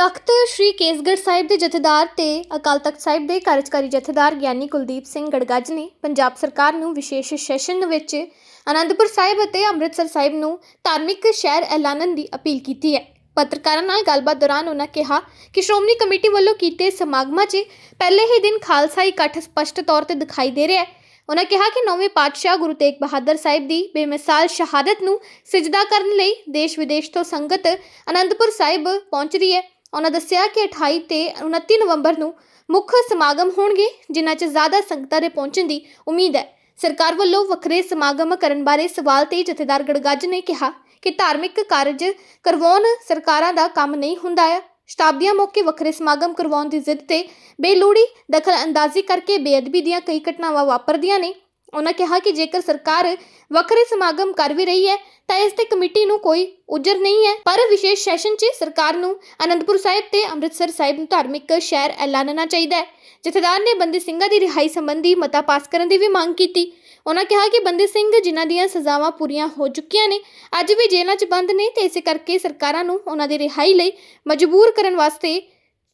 ਤਖਤ ਸ੍ਰੀ ਕੇਸਗੜ੍ਹ ਸਾਹਿਬ ਦੇ ਜਥੇਦਾਰ ਤੇ ਅਕਾਲ ਤਖਤ ਸਾਹਿਬ ਦੇ ਕਾਰਜਕਾਰੀ ਜਥੇਦਾਰ ਗਿਆਨੀ ਕੁਲਦੀਪ ਸਿੰਘ ਗੜਗੱਜ ਨੇ ਪੰਜਾਬ ਸਰਕਾਰ ਨੂੰ ਵਿਸ਼ੇਸ਼ ਸੈਸ਼ਨ ਵਿੱਚ ਅਨੰਦਪੁਰ ਸਾਹਿਬ ਅਤੇ ਅੰਮ੍ਰਿਤਸਰ ਸਾਹਿਬ ਨੂੰ ਧਾਰਮਿਕ ਸ਼ਹਿਰ ਐਲਾਨਣ ਦੀ ਅਪੀਲ ਕੀਤੀ ਹੈ। ਪੱਤਰਕਾਰਾਂ ਨਾਲ ਗੱਲਬਾਤ ਦੌਰਾਨ ਉਹਨਾਂ ਕਿਹਾ ਕਿ ਸ਼੍ਰੋਮਣੀ ਕਮੇਟੀ ਵੱਲੋਂ ਕੀਤੇ ਸਮਾਗਮਾਂ 'ਚ ਪਹਿਲੇ ਹੀ ਦਿਨ ਖਾਲਸਾ ਇਕੱਠ ਸਪਸ਼ਟ ਤੌਰ ਤੇ ਦਿਖਾਈ ਦੇ ਰਿਹਾ ਹੈ। ਉਹਨਾਂ ਕਿਹਾ ਕਿ ਨੌਵੇਂ ਪਾਤਸ਼ਾਹ ਗੁਰੂ ਤੇਗ ਬਹਾਦਰ ਸਾਹਿਬ ਦੀ ਬੇਮਿਸਾਲ ਸ਼ਹਾਦਤ ਨੂੰ ਸਿਜਦਾ ਕਰਨ ਲਈ ਦੇਸ਼ ਵਿਦੇਸ਼ ਤੋਂ ਸੰਗਤ ਅਨੰਦਪੁਰ ਸਾਹਿਬ ਪਹੁੰਚ ਰਹੀ ਹੈ। ਉਹਨਾਂ ਦੱਸਿਆ ਕਿ 28 ਤੇ 29 ਨਵੰਬਰ ਨੂੰ ਮੁੱਖ ਸਮਾਗਮ ਹੋਣਗੇ, ਜਿਨ੍ਹਾਂ 'ਚ ਜ਼ਿਆਦਾ ਸੰਗਤਾਂ ਦੇ ਪਹੁੰਚਣ ਦੀ ਉਮੀਦ ਹੈ। ਸਰਕਾਰ ਵੱਲੋਂ ਵੱਖਰੇ ਸਮਾਗਮ ਕਰਨ ਬਾਰੇ ਸਵਾਲ ਤੇ ਜਥੇਦਾਰ ਗੜਗੱਜ ਨੇ ਕਿਹਾ ਕਿ ਧਾਰਮਿਕ ਕਾਰਜ ਕਰਵਾਉਣ ਸਰਕਾਰਾਂ ਦਾ ਕੰਮ ਨਹੀਂ ਹੁੰਦਾ ਹੈ ਸ਼ਤਾਬਦੀਆਂ ਮੌਕੇ ਵੱਖਰੇ ਸਮਾਗਮ ਕਰਵਾਉਣ ਦੀ ਜ਼ਿੱਦ ਤੇ ਬੇਲੋੜੀ ਦਖਲ ਅੰਦਾਜ਼ੀ ਕਰਕੇ ਬੇਅਦਬੀ ਦੀਆਂ ਕਈ ਘਟਨਾਵਾਂ ਵਾਪਰਦੀਆਂ ਨੇ। ਉਹਨਾਂ ਕਿਹਾ ਕਿ ਜੇਕਰ ਸਰਕਾਰ ਵੱਖਰੇ ਸਮਾਗਮ ਕਰ ਵੀ ਰਹੀ ਹੈ, ਤਾਂ ਇਸ ਤੇ ਕਮੇਟੀ ਨੂੰ ਕੋਈ ਉਜਰ ਨਹੀਂ ਹੈ। ਪਰ ਵਿਸ਼ੇਸ਼ ਸੈਸ਼ਨ 'ਚ ਸਰਕਾਰ ਨੂੰ ਅਨੰਦਪੁਰ ਸਾਹਿਬ ਤੇ ਅੰਮ੍ਰਿਤਸਰ ਸਾਹਿਬ ਨੂੰ ਧਾਰਮਿਕ ਸ਼ਹਿਰ ਐਲਾਨਣਾ ਚਾਹੀਦਾ ਹੈ। ਜਥੇਦਾਰ ਨੇ ਬੰਦੀ ਸਿੰਘਾਂ ਦੀ ਰਿਹਾਈ ਸੰਬੰਧੀ ਮਤਾ ਪਾਸ ਕਰਨ ਦੀ ਵੀ ਮੰਗ ਕੀਤੀ। ਉਹਨਾਂ ਕਿਹਾ ਕਿ ਬੰਦੀ ਸਿੰਘ ਜਿਨ੍ਹਾਂ ਦੀਆਂ ਸਜ਼ਾਵਾਂ ਪੂਰੀਆਂ ਹੋ ਚੁੱਕੀਆਂ ਨੇ, ਅੱਜ ਵੀ ਜੇਲ੍ਹਾਂ 'ਚ ਬੰਦ ਨੇ ਤੇ ਇਸੇ ਕਰਕੇ ਸਰਕਾਰਾਂ ਨੂੰ ਉਹਨਾਂ ਦੀ ਰਿਹਾਈ ਲਈ ਮਜਬੂਰ ਕਰਨ ਵਾਸਤੇ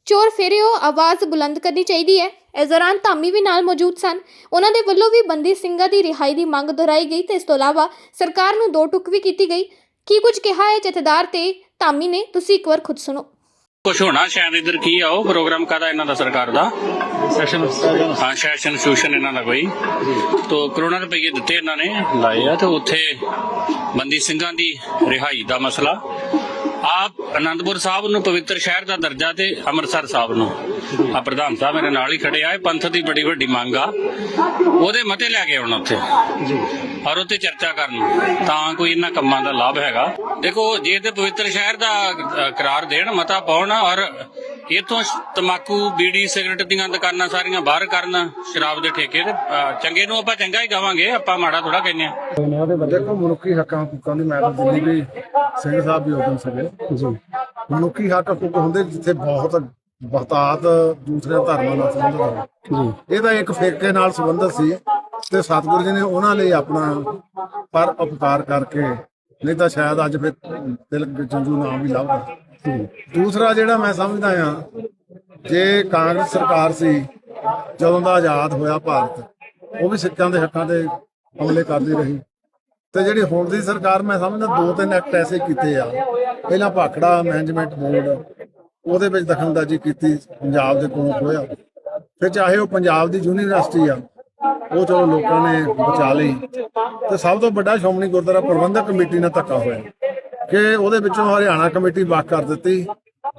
ਚੋਰ ਫੇਰਿਓ ਆਵਾਜ਼ ਬੁਲੰਦ ਕਰਨੀ ਚਾਹੀਦੀ ਹੈ। ਇਸ ਦੌਰਾਨ ਧਾਮੀ ਵੀ ਨਾਲ ਮੌਜੂਦ ਸਨ। ਉਹਨਾਂ ਦੇ ਵੱਲੋਂ ਵੀ ਬੰਦੀ ਸਿੰਘਾਂ ਦੀ ਰਿਹਾਈ ਦੀ ਮੰਗ ਦੁਹਰਾਈ ਗਈ ਤੇ ਇਸ ਤੋਂ ਇਲਾਵਾ ਸਰਕਾਰ ਨੂੰ ਦੋ ਟੁਕ ਵੀ ਕੀਤੀ ਗਈ। ਕੀ ਕੁਝ ਕਿਹਾ ਹੈ ਜਥੇਦਾਰ ਤੇ ਧਾਮੀ ਨੇ? ਤੁਸੀਂ ਇੱਕ ਵਾਰ ਖੁਦ ਸੁਣੋ। ਕੁਛ ਹੋਣਾ ਸ਼ਾਇਦ ਇਧਰ ਕੀ ਆ ਉਹ ਪ੍ਰੋਗਰਾਮ ਕਾਦਾ ਇਹਨਾਂ ਦਾ ਸਰਕਾਰ ਦਾ? ਸੈਸ਼ਨ ਹਾਂ ਸੈਸ਼ਨ ਸੂਸ਼ਨ ਇਹਨਾਂ ਦਾ ਕੋਈ। ਤੋ ਕਰੋਨਾ ਰੁਪਏ ਦਿੱਤੇ ਇਹਨਾਂ ਨੇ ਲਾਏ ਆ ਤੇ ਉੱਥੇ ਬੰਦੀ ਸਿੰਘਾਂ ਦੀ ਰਿਹਾਈ ਦਾ ਮਸਲਾ। ਆਪ ਆਨੰਦਪੁਰ ਸਾਹਿਬ ਨੂੰ ਪਵਿੱਤਰ ਸ਼ਹਿਰ ਦਾ ਦਰਜਾ ਤੇ ਅੰਮ੍ਰਿਤਸਰ ਸਾਹਿਬ ਨੂੰ। ਆ ਪ੍ਰਧਾਨ ਸਾਹਿਬ ਮੇਰੇ ਨਾਲ ਹੀ ਖੜੇ ਆਏ ਪੰਥ ਦੀ ਬੜੀ ਵੱਡੀ ਮੰਗ ਆ। ਉਹਦੇ ਮਤੇ ਲੈ ਕੇ ਆਉਣਾ ਉੱਥੇ ਔਰ ਉੱਤੇ ਚਰਚਾ ਕਰਨ। ਤਾਂ ਕੋਈ ਇਹਨਾਂ ਕੰਮਾਂ ਦਾ ਲਾਭ ਹੈਗਾ। ਦੇਖੋ, ਜੇ ਤੇ ਪਵਿੱਤਰ ਸ਼ਹਿਰ ਦਾ ਕਰਾਰ ਦੇਣ, ਮਤਾ ਪਾਉਣ ਔਰ ਇਥੋਂ ਤਮਾਕੂ ਬੀੜੀ ਸਿਗਰਟ ਦੀਆਂ ਦੁਕਾਨਾਂ ਸਾਰੀਆਂ ਬਾਹਰ ਕਰਨ ਸ਼ਰਾਬ ਦੇ ਠੇਕੇ ਤੇ। ਚੰਗੇ ਨੂੰ ਆਪਾਂ ਚੰਗਾ ਹੀ ਕਵਾਂਗੇ ਆਪਾਂ ਮਾੜਾ ਥੋੜਾ ਕਹਿੰਦੇ ਆ ਦੇਖੋ ਮਨੁੱਖੀ ਹੱਕਾਂ ਹਕੂਕਾਂ ਦੀ ਮੈਂ ਤਾਂ ਦਿੱਲੀ ਵੀ ਸਿੰਘ ਸਾਹਿਬ ਵੀ ਉਦੋਂ ਸੀਗੇ। ਜੀ। ਮਨੁੱਖੀ ਹੱਕ ਹਕੂਕ ਹੁੰਦੇ ਜਿੱਥੇ ਬਹੁਤ ਬਹੁਤਾਤ ਦੂਸਰੇ ਧਰਮਾਂ ਨਾਲ ਸੰਬੰਧਿਤ ਹੋਵੇ ਜੀ। ਇਹ ਤਾਂ ਇੱਕ ਫਿਰਕੇ ਨਾਲ ਸੰਬੰਧਿਤ ਸੀ ਤੇ ਸਤਿਗੁਰੂ ਜੀ ਨੇ ਉਹਨਾਂ ਲਈ ਆਪਣਾ ਪਰ ਉਪਕਾਰ ਕਰਕੇ ਨਹੀਂ ਤਾਂ ਸ਼ਾਇਦ ਅੱਜ ਫਿਰ ਤਿਲਕ ਜੰਜੂ ਨਾਮ ਵੀ ਲੱਭਦਾ। ਦੂਸਰਾ ਜਿਹੜਾ ਮੈਂ ਸਮਝਦਾ ਆ ਜੇ ਕਾਂਗਰਸ ਸਰਕਾਰ ਸੀ, ਜਦੋਂ ਦਾ ਆਜ਼ਾਦ ਹੋਇਆ ਭਾਰਤ, ਉਹ ਵੀ ਸਿੱਖਾਂ ਦੇ ਹੱਕਾਂ ਤੇ ਹਮਲੇ ਕਰਦੀ ਰਹੀ। ਤੇ ਜਿਹੜੀ ਹੁਣ ਦੀ ਸਰਕਾਰ ਮੈਂ ਸਮਝਦਾ, ਦੋ ਤਿੰਨ ਐਕਟ ਐਸੇ ਕੀਤੇ ਆ। ਪਹਿਲਾਂ ਭਾਖੜਾ ਮੈਨੇਜਮੈਂਟ ਬੋਰਡ ਉਹਦੇ ਵਿੱਚ ਦਖਲਅੰਦਾਜ਼ੀ ਕੀਤੀ, ਪੰਜਾਬ ਦੇ ਕੋਲ ਹੋਇਆ ਫਿਰ ਚਾਹੇ ਉਹ ਪੰਜਾਬ ਦੀ ਯੂਨੀਵਰਸਿਟੀ ਆ, ਉਹ ਚਲੋ ਲੋਕਾਂ ਨੇ ਬਚਾ ਲਈ। ਤੇ ਸਭ ਤੋਂ ਵੱਡਾ ਸ਼੍ਰੋਮਣੀ ਗੁਰਦੁਆਰਾ ਪ੍ਰਬੰਧਕ ਕਮੇਟੀ ਨਾਲ ਧੱਕਾ ਹੋਇਆ। ਕਿ ਉਹਦੇ ਵਿੱਚੋਂ ਹਰਿਆਣਾ ਕਮੇਟੀ ਵੱਖ ਕਰ ਦਿੱਤੀ।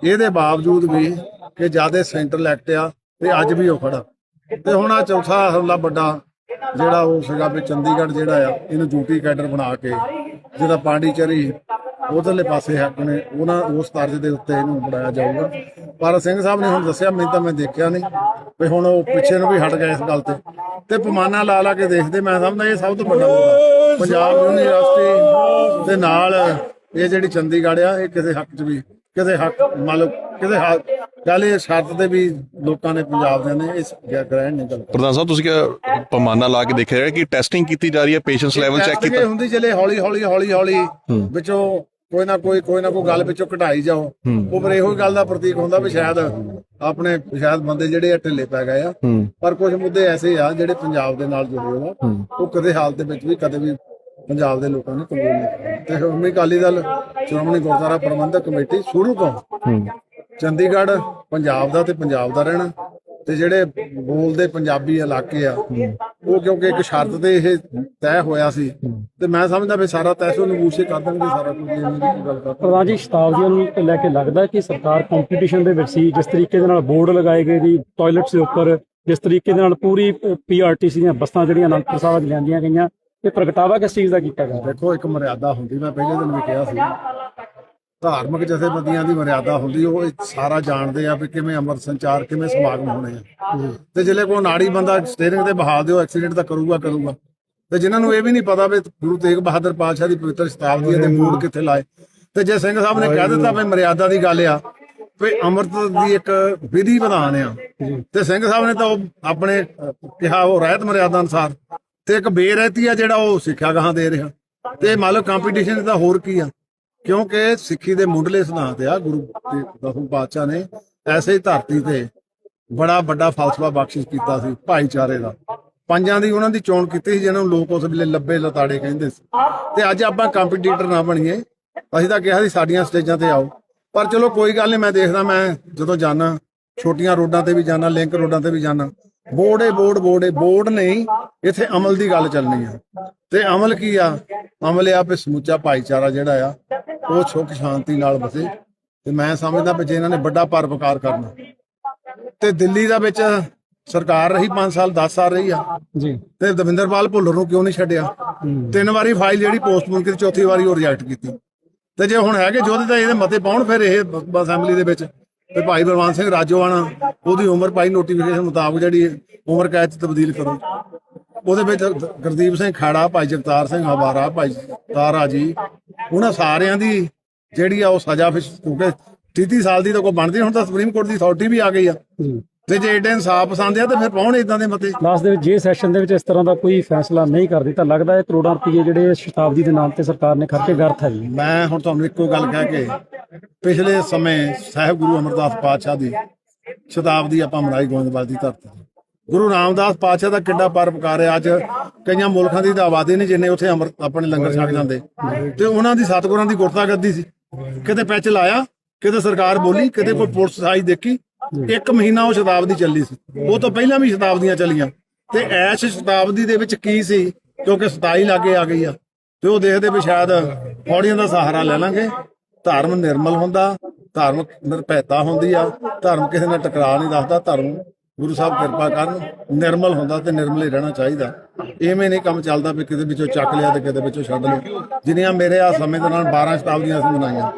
ਇਹਦੇ ਬਾਵਜੂਦ ਵੀ ਕਿ ਜਿਆਦੇ ਸੈਂਟਰਲ ਐਕਟ ਆ ਤੇ ਅੱਜ ਵੀ ਉਹ ਖੜਾ। ਤੇ ਹੁਣ ਆ ਚੌਥਾ ਹਮਲਾ ਵੱਡਾ ਜਿਹੜਾ ਉਹ ਸੀਗਾ ਵੀ ਚੰਡੀਗੜ੍ਹ ਜਿਹੜਾ ਆ, ਇਹਨੂੰ ਡਿਊਟੀ ਕੈਡਰ ਬਣਾ ਕੇ ਜਿਹੜਾ ਪਾਂਡੀਚਰੀ ਉਧਰਲੇ ਪਾਸੇ ਹੱਕ ਨੇ, ਉਹਨਾਂ ਉਸ ਤਰਜ਼ ਦੇ ਉੱਤੇ ਇਹਨੂੰ ਬਣਾਇਆ ਜਾਊਗਾ। ਪਰ ਸਿੰਘ ਸਾਹਿਬ ਨੇ ਹੁਣ ਦੱਸਿਆ, ਮੈਨੂੰ ਤਾਂ ਮੈਂ ਦੇਖਿਆ ਨਹੀਂ ਵੀ ਹੁਣ ਉਹ ਪਿੱਛੇ ਨੂੰ ਵੀ ਹਟ ਗਏ ਇਸ ਗੱਲ ਤੇ। ਤੇ ਪਮਾਨਾ ਲਾ ਲਾ ਕੇ ਦੇਖਦੇ, ਮੈਂ ਸਮਝਦਾ ਇਹ ਸਭ ਤੋਂ ਵੱਡਾ ਮੁੱਦਾ। ਪੰਜਾਬ ਯੂਨੀਵਰਸਿਟੀ ਦੇ ਨਾਲ ਇਹ ਜਿਹੜੀ ਚੰਡੀਗੜ੍ਹ ਆ ਇਹ ਕਿਸੇ ਹੱਕ 'ਚ ਵੀ ਕਿਸੇ ਹੱਕ ਮੰਨ ਲਓ ਕਿਸੇ ਹੱਕ ਇਹ ਸ਼ਰਤ ਤੇ ਵੀ ਲੋਕਾਂ ਨੇ ਪੰਜਾਬ ਦੇ ਨੇ ਇਸ ਗ੍ਰਹਿਣ ਨਹੀਂ ਗੱਲ ਪ੍ਰਧਾਨ ਸਾਹਿਬ ਤੁਸੀਂ ਕਿਹਾ ਪਮਾਨਾ ਲਾ ਕੇ ਦੇਖਿਆ ਕਿ ਟੈਸਟਿੰਗ ਕੀਤੀ ਜਾ ਰਹੀ ਹੈ ਪੇਸ਼ੈਂਸ ਲੈਵਲ ਚੈੱਕ ਕੀਤਾ। ਹੁੰਦੀ ਚਲੇ ਹੌਲੀ ਹੌਲੀ ਹੌਲੀ ਹੌਲੀ ਵਿੱਚੋਂ ਕੋਈ ਨਾ ਕੋਈ ਕੋਈ ਨਾ ਕੋਈ ਗੱਲ ਵਿੱਚੋਂ ਘਟਾਈ ਜਾਓ। ਉਹ ਪਰ ਇਹੋ ਹੀ ਗੱਲ ਦਾ ਪ੍ਰਤੀਕ ਹੁੰਦਾ ਵੀ ਸ਼ਾਇਦ ਆਪਣੇ ਸ਼ਾਇਦ ਬੰਦੇ ਜਿਹੜੇ ਆ ਢਿੱਲੇ ਪੈ ਗਏ ਆ। ਪਰ ਕੁਝ ਮੁੱਦੇ ਐਸੇ ਆ ਜਿਹੜੇ ਪੰਜਾਬ ਦੇ ਨਾਲ ਜੁੜੇ ਹੋਏ ਆ। ਉਹ ਕਦੇ ਹਾਲਤ ਦੇ ਵਿੱਚ ਵੀ ਕਦੇ ਵੀ ਪੰਜਾਬ ਦੇ ਲੋਕਾਂ ਨੇ ਕਬੂਲ ਨਹੀਂ ਤੇ ਸ਼੍ਰੋਮਣੀ ਅਕਾਲੀ ਦਲ ਸ਼੍ਰੋਮਣੀ ਗੁਰਦੁਆਰਾ ਪ੍ਰਬੰਧਕ ਕਮੇਟੀ ਸ਼ੁਰੂ ਤੋਂ ਚੰਡੀਗੜ੍ਹ ਪੰਜਾਬ ਦਾ ਤੇ ਪੰਜਾਬ ਦਾ ਰਹਿਣਾ। ਤੇ ਜਿਹੜੇ ਬੋਲਦੇ ਪੰਜਾਬੀ ਇਲਾਕੇ ਆ ਉਹ ਕਿਉਂਕਿ ਇੱਕ ਸ਼ਰਤ ਤੇ ਇਹ ਤੈਅ ਹੋਇਆ ਸੀ। ਤੇ ਮੈਂ ਸਮਝਦਾ ਵੀ ਸਾਰਾ ਤੈਸੋ ਨਬੂਸ਼ੇ ਕਰ ਦੇਣਗੇ ਸਾਰਾ ਕੁਝ ਇਹਨਾਂ ਦੀ ਗੱਲ ਕਰ ਪ੍ਰਧਾਨ ਜੀ ਸ਼ਤਾਬਦੀਆਂ ਨੂੰ ਲੈ ਕੇ ਲੱਗਦਾ ਕਿ ਸਰਕਾਰ ਕੰਪੀਟੀਸ਼ਨ ਦੇ ਵਿੱਚ ਸੀ ਜਿਸ ਤਰੀਕੇ ਦੇ ਨਾਲ ਬੋਰਡ ਲਗਾਏ ਗਏ ਜੀ ਟਾਇਲਟਸ ਦੇ ਉੱਪਰ ਜਿਸ ਤਰੀਕੇ ਦੇ ਨਾਲ ਪੂਰੀ ਪੀਆਰਟੀਸੀ ਦੀਆਂ ਬੱਸਾਂ ਜਿਹੜੀਆਂ ਅਨੰਦਪੁਰ ਸਾਹਿਬ ਲਿਆਂਦੀਆਂ ਗਈਆਂ ਇਹ ਪ੍ਰਗਟਾਵਾ ਕਿਸ ਚੀਜ਼ ਦਾ ਕੀਤਾ ਗਿਆ ਦੇਖੋ ਇੱਕ ਮਰਿਆਦਾ ਹੁੰਦੀ ਮੈਂ ਪਹਿਲੇ ਦਿਨ ਵੀ ਕਿਹਾ ਸੀ। ਧਾਰਮਿਕ ਜਥੇਬੰਦੀਆਂ ਦੀ ਮਰਿਆਦਾ ਹੁੰਦੀ ਉਹ ਇਹ ਸਾਰਾ ਜਾਣਦੇ ਆ ਵੀ ਕਿਵੇਂ ਅੰਮ੍ਰਿਤ ਸੰਚਾਰ ਕਿਵੇਂ ਸਮਾਗਮ ਹੋਣੇ ਆ। ਤੇ ਜਿਹੜੇ ਕੋਈ ਨਾੜੀ ਬੰਦਾ ਸਟੀਅਰਿੰਗ ਤੇ ਬਹਾ ਦਿਓ ਐਕਸੀਡੈਂਟ ਤਾਂ ਕਰੂਗਾ ਕਰੂਗਾ। ਤੇ ਜਿਨ੍ਹਾਂ ਨੂੰ ਇਹ ਵੀ ਨਹੀਂ ਪਤਾ ਵੀ ਗੁਰੂ ਤੇਗ ਬਹਾਦਰ ਪਾਤਸ਼ਾਹ ਦੀ ਪਵਿੱਤਰ ਸ਼ਤਾਬਦੀ ਦੇ ਮੂਲ ਕਿੱਥੇ ਲਾਏ। ਤੇ ਜੇ ਸਿੰਘ ਸਾਹਿਬ ਨੇ ਕਹਿ ਦਿੱਤਾ ਵੀ ਮਰਿਆਦਾ ਦੀ ਗੱਲ ਆ ਵੀ ਅੰਮ੍ਰਿਤ ਦੀ ਇੱਕ ਵਿਧੀ ਵਿਧਾਨ ਆ। ਤੇ ਸਿੰਘ ਸਾਹਿਬ ਨੇ ਤਾਂ ਉਹ ਆਪਣੇ ਕਿਹਾ ਉਹ ਰਹਿਤ ਮਰਿਆਦਾ ਅਨੁਸਾਰ। ਤੇ ਇੱਕ ਬੇਰਹਿਤੀ ਆ ਜਿਹੜਾ ਉਹ ਸਿੱਖਿਆ ਗਾਹਾਂ ਦੇ ਰਿਹਾ। ਤੇ ਮੰਨ ਲਓ ਕੰਪੀਟੀਸ਼ਨ ਦਾ ਹੋਰ ਕੀ ਆ। ਕਿਉਂਕਿ ਸਿੱਖੀ ਦੇ ਮੁੱਢਲੇ ਸਿਧਾਂਤ ਆ, ਗੁਰੂ ਤੇ ਦਸਮ ਪਾਤਸ਼ਾਹ ਨੇ ਐਸੇ ਹੀ ਧਰਤੀ ਤੇ ਬੜਾ ਵੱਡਾ ਫਲਸਫਾ ਬਖਸ਼ਿਸ਼ ਕੀਤਾ ਸੀ ਭਾਈਚਾਰੇ ਦਾ। ਪੰਜਾਂ ਦੀ ਉਹਨਾਂ ਦੀ ਚੋਣ ਕੀਤੀ ਸੀ, ਜਿਹਨਾਂ ਨੂੰ ਲੋਕ ਉਸ ਵੇਲੇ ਲੱਭੇ ਲਤਾੜੇ ਕਹਿੰਦੇ ਸੀ। ਤੇ ਅੱਜ ਆਪਾਂ ਕੰਪੀਟੀਟਰ ਨਾ ਬਣੀਏ, ਅਸੀਂ ਤਾਂ ਕਿਹਾ ਸੀ ਸਾਡੀਆਂ ਸਟੇਜਾਂ ਤੇ ਆਓ। ਪਰ ਚਲੋ ਕੋਈ ਗੱਲ ਨਹੀਂ ਮੈਂ ਦੇਖਦਾ, ਮੈਂ ਜਦੋਂ ਜਾਣਾ ਛੋਟੀਆਂ ਰੋਡਾਂ ਤੇ ਵੀ ਜਾਣਾ ਲਿੰਕ ਰੋਡਾਂ ਤੇ ਵੀ ਜਾਣਾ ਬੋਰਡ ਏ ਬੋਰਡ ਬੋਰਡ ਏ ਬੋਰਡ ਨਹੀਂ ਇੱਥੇ ਅਮਲ ਦੀ ਗੱਲ ਚੱਲਣੀ ਆ। ਤੇ ਅਮਲ ਕੀ ਆ? ਅਮਲ ਆ ਵੀ ਸਮੁੱਚਾ ਭਾਈਚਾਰਾ ਜਿਹੜਾ ਆ ਉਹ ਸੁੱਖ ਸ਼ਾਂਤੀ ਨਾਲ ਵਸੇ ਤੇ ਮੈਂ ਸਮਝਦਾ ਵੀ ਜੇ ਇਹਨਾਂ ਨੇ ਵੱਡਾ ਪਰਵਕਾਰ ਕਰਨਾ। ਤੇ ਦਿੱਲੀ ਦਾ ਵਿੱਚ ਸਰਕਾਰ ਰਹੀ 5 ਸਾਲ 10 ਸਾਲ ਰਹੀ ਆ। ਜੀ। ਤੇ ਦਵਿੰਦਰਪਾਲ ਭੁੱਲਰ ਨੂੰ ਕਿਉਂ ਨਹੀਂ ਛੱਡਿਆ? ਤਿੰਨ ਵਾਰੀ ਫਾਈਲ ਜਿਹੜੀ ਪੋਸਟਪੋਨ ਕੀਤੀ ਚੌਥੀ ਵਾਰੀ ਉਹ ਰਿਜੈਕਟ ਕੀਤੀ। ਤੇ ਜੇ ਹੁਣ ਹੈਗੇ ਜੋਧੇ ਤਾਂ ਇਹਦੇ ਮਤੇ ਪਾਉਣ ਫਿਰ ਇਹ ਅਸੈਂਬਲੀ ਦੇ ਵਿੱਚ। ਤੇ ਭਾਈ ਬਲਵੰਤ ਸਿੰਘ ਰਾਜੋਆਣਾ ਉਹਦੀ ਉਮਰ ਭਾਈ ਨੋਟੀਫਿਕੇਸ਼ਨ ਮੁਤਾਬਕ ਜਿਹੜੀ ਉਮਰ ਕੈਦ ਚ ਤਬਦੀਲ ਕਰੋ। ਉਹਦੇ ਵਿੱਚ ਗੁਰਦੀਪ ਸਿੰਘ ਖਾੜਾ ਭਾਈ ਜਗਤਾਰ ਸਿੰਘ ਹਵਾਰਾ ਭਾਈ ਤਾਰਾ ਜੀ ਉਹਨਾਂ ਸਾਰਿਆਂ ਦੀ ਜਿਹੜੀ ਆ ਉਹ ਸਜ਼ਾ ਫਿਰ ਕਿਉਂਕਿ 30 ਸਾਲ ਦੀ ਤਾਂ ਕੋਈ ਬਣਦੀ ਹੁਣ ਤਾਂ ਸੁਪਰੀਮ ਕੋਰਟ ਦੀ ਅਥਾਰਟੀ ਵੀ ਆ ਗਈ ਆ। ਤੇ ਜੇ ਏਡੇ ਇਨਸਾਫ ਪਸੰਦ ਆ ਤੇ ਫਿਰ ਪਾਉਣ ਇਦਾਂ ਦੇ ਮਤੇ? ਲਾਸਟ ਦੇ ਵਿੱਚ ਜੇ ਸੈਸ਼ਨ ਦੇ ਵਿੱਚ ਇਸ ਤਰ੍ਹਾਂ ਦਾ ਕੋਈ ਫੈਸਲਾ ਨਹੀਂ ਕਰਦੀ ਤਾਂ ਲੱਗਦਾ ਹੈ ਕਰੋੜਾਂ ਰੁਪਏ ਜਿਹੜੇ ਸ਼ਤਾਬਦੀ ਦੇ ਨਾਮ ਤੇ ਸਰਕਾਰ ਨੇ ਖਰਚੇ ਗਰਥ ਹੈ ਜੀ। ਮੈਂ ਹੁਣ ਤੁਹਾਨੂੰ ਇੱਕੋ ਗੱਲ ਕਹਿ ਕੇ ਪਿਛਲੇ ਸਮੇਂ ਸਾਹਿਬ ਗੁਰੂ ਅਮਰਦਾਸ ਪਾਤਸ਼ਾਹ ਦੀ ਸ਼ਤਾਬਦੀ ਆਪਾਂ ਮਨਾਈ ਗੋਇੰਦਵਾਲ ਦੀ ਧਰਤੀ ਤੇ। ਗੁਰੂ ਰਾਮਦਾਸ ਪਾਤਸ਼ਾਹ ਦਾ ਕਿੱਡਾ ਪਰਪਕਾਰ ਹੈ ਅੱਜ ਕਈਆਂ ਮੁਲਕਾਂ ਦੀ ਤਾਂ ਆਬਾਦੀ ਨਹੀਂ ਜਿੰਨੇ ਉੱਥੇ ਅਮਰ ਆਪਣੇ ਲੰਗਰ ਛਕ ਜਾਂਦੇ। ਤੇ ਉਹਨਾਂ ਦੀ ਸਤਿਗੁਰਾਂ ਦੀ ਗੁਰਤਾ ਗੱਦੀ ਸੀ। ਕਿਤੇ ਪੈਚ ਲਾਇਆ, ਕਿਤੇ ਸਰਕਾਰ ਬੋਲੀ, ਕਿਤੇ ਕੋਈ ਪੁਲਿਸ ਆਈ ਦੇਖੀ। ਇੱਕ ਮਹੀਨਾ ਉਹ ਸ਼ਤਾਬਦੀ ਚੱਲੀ ਸੀ। ਉਹ ਤੋਂ ਪਹਿਲਾਂ ਵੀ ਸ਼ਤਾਬਦੀਆਂ ਚੱਲੀਆਂ। ਤੇ ਐਸ਼ ਸ਼ਤਾਬਦੀ ਦੇ ਵਿੱਚ ਕੀ ਸੀ? ਕਿਉਂਕਿ 27 ਲਾਗੇ ਆ ਗਈ ਆ। ਤੇ ਉਹ ਦੇਖਦੇ ਵੀ ਸ਼ਾਇਦ ਫੌੜੀਆਂ ਦਾ ਸਹਾਰਾ ਲੈ ਲਾਂਗੇ। ਧਰਮ ਨਿਰਮਲ ਹੁੰਦਾ, ਧਰਮ ਨਿਰਭੈਤਾ ਹੁੰਦੀ ਆ, ਧਰਮ ਕਿਸੇ ਨਾਲ ਟਕਰਾ ਨਹੀਂ ਦੱਸਦਾ ਧਰਮ ਗੁਰੂ ਸਾਹਿਬ ਕਿਰਪਾ ਕਰਨ, ਨਿਰਮਲ ਹੁੰਦਾ ਤੇ ਨਿਰਮਲ ਹੀ ਰਹਿਣਾ ਚਾਹੀਦਾ। ਐਵੇਂ ਨਹੀਂ ਕੰਮ ਚੱਲਦਾ ਵੀ ਕਿਤੇ ਵਿੱਚੋਂ ਚੱਕ ਲਿਆ ਤੇ ਕਿਤੇ ਵਿੱਚੋਂ ਛੱਡ ਲਿਆ। ਜਿੰਨੀਆਂ ਮੇਰੇ ਆ ਸਮੇਂ ਦੇ ਨਾਲ 12 ਸ਼ਤਾਬਦੀਆਂ ਅਸੀਂ ਮਨਾਈਆਂ।